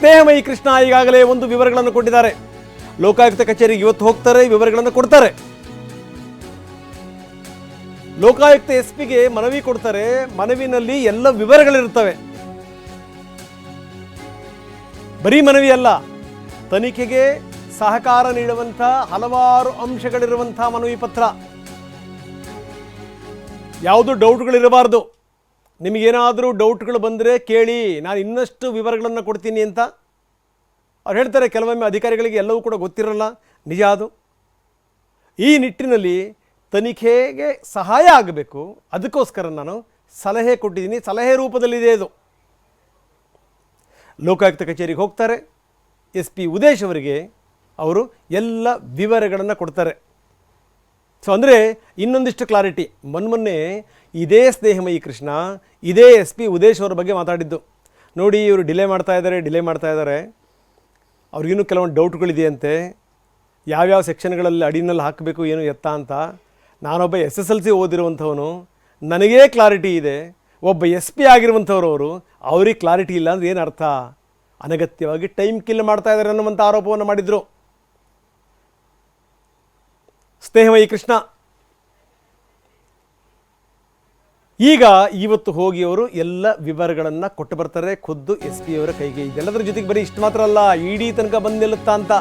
ಸ್ನೇಹಮಯಿ ಕೃಷ್ಣ ಈಗಾಗಲೇ ಒಂದು ವಿವರಗಳನ್ನು ಕೊಟ್ಟಿದ್ದಾರೆ. ಲೋಕಾಯುಕ್ತ ಕಚೇರಿಗೆ ಇವತ್ತು ಹೋಗ್ತಾರೆ, ವಿವರಗಳನ್ನು ಕೊಡ್ತಾರೆ. ಲೋಕಾಯುಕ್ತ ಎಸ್ ಪಿಗೆ ಮನವಿ ಕೊಡ್ತಾರೆ, ಮನವಿನಲ್ಲಿ ಎಲ್ಲ ವಿವರಗಳಿರ್ತವೆ ಬರೀ ಮನವಿ ಅಲ್ಲ ತನಿಖೆಗೆ ಸಹಕಾರ ನೀಡುವಂಥ ಹಲವಾರು ಅಂಶಗಳಿರುವಂಥ ಮನವಿ ಪತ್ರ ಯಾವುದು ಡೌಟ್ಗಳಿರಬಾರ್ದು ನಿಮಗೇನಾದರೂ ಡೌಟ್ಗಳು ಬಂದರೆ ಕೇಳಿ, ನಾನು ಇನ್ನಷ್ಟು ವಿವರಗಳನ್ನು ಕೊಡ್ತೀನಿ ಅಂತ. ಅವ್ರು ಹೇಳ್ತಾರೆ, ಕೆಲವೊಮ್ಮೆ ಅಧಿಕಾರಿಗಳಿಗೆ ಎಲ್ಲವೂ ಕೂಡ ಗೊತ್ತಿರಲ್ಲ. ನಿಜ ಅದು. ಈ ನಿಟ್ಟಿನಲ್ಲಿ ತನಿಖೆಗೆ ಸಹಾಯ ಆಗಬೇಕು. ಅದಕ್ಕೋಸ್ಕರ ನಾನು ಸಲಹೆ ಕೊಟ್ಟಿದ್ದೀನಿ. ಸಲಹೆ ರೂಪದಲ್ಲಿದೆ ಇದು. ಲೋಕಾಯುಕ್ತ ಕಚೇರಿಗೆ ಹೋಗ್ತಾರೆ. ಎಸ್ ಪಿ ಉದೇಶ್ ಅವರಿಗೆ ಅವರು ಎಲ್ಲ ವಿವರಗಳನ್ನು ಕೊಡ್ತಾರೆ. ಸೊ ಅಂದರೆ ಇನ್ನೊಂದಿಷ್ಟು ಕ್ಲಾರಿಟಿ ಮೊನ್ನೆ ಇದೇ ಸ್ನೇಹಮಯಿ ಕೃಷ್ಣ, ಇದೇ ಎಸ್ ಪಿ ಉದೇಶ್ ಅವರ ಬಗ್ಗೆ ಮಾತಾಡಿದ್ದು. ನೋಡಿ, ಇವರು ಡಿಲೇ ಮಾಡ್ತಾ ಇದ್ದಾರೆ ಡಿಲೇ ಮಾಡ್ತಾ ಇದ್ದಾರೆ ಅವ್ರಿಗಿನ್ನೂ ಕೆಲವೊಂದು ಡೌಟ್ಗಳಿದೆಯಂತೆ ಯಾವ್ಯಾವ ಸೆಕ್ಷನ್ಗಳಲ್ಲಿ ಅಡಿನಲ್ಲಿ ಹಾಕಬೇಕು, ಏನು ಎತ್ತ ಅಂತ? ನಾನೊಬ್ಬ ಎಸ್ ಎಸ್ ಎಲ್ ಸಿ ಓದಿರುವಂಥವನು, ನನಗೇ ಕ್ಲಾರಿಟಿ ಇದೆ. ಒಬ್ಬ ಎಸ್ ಪಿ ಆಗಿರುವಂಥವ್ರು ಅವರು, ಅವ್ರಿಗೆ ಕ್ಲಾರಿಟಿ ಇಲ್ಲ ಅಂದ್ರೆ ಏನು ಅರ್ಥ? ಅನಗತ್ಯವಾಗಿ ಟೈಮ್ ಕಿಲ್ ಮಾಡ್ತಾ ಇದ್ದಾರೆ ಅನ್ನುವಂಥ ಆರೋಪವನ್ನು ಮಾಡಿದರು. ಸ್ನೇಹಮಯಿ ಕೃಷ್ಣ. ಈಗ ಇವತ್ತು ಹೋಗಿ ಅವರು ಎಲ್ಲ ವಿವರಗಳನ್ನು ಕೊಟ್ಟು ಬರ್ತಾರೆ. ಖುದ್ದು ಎಸ್ ಪಿ ಅವರ ಕೈಗೆ. ಇದೆಲ್ಲದರ ಜೊತೆಗೆ ಬರೀ ಇಷ್ಟು ಮಾತ್ರ ಅಲ್ಲ, ಇಡೀ ತನಕ ಬಂದು ನಿಲ್ಲುತ್ತಾ ಅಂತ.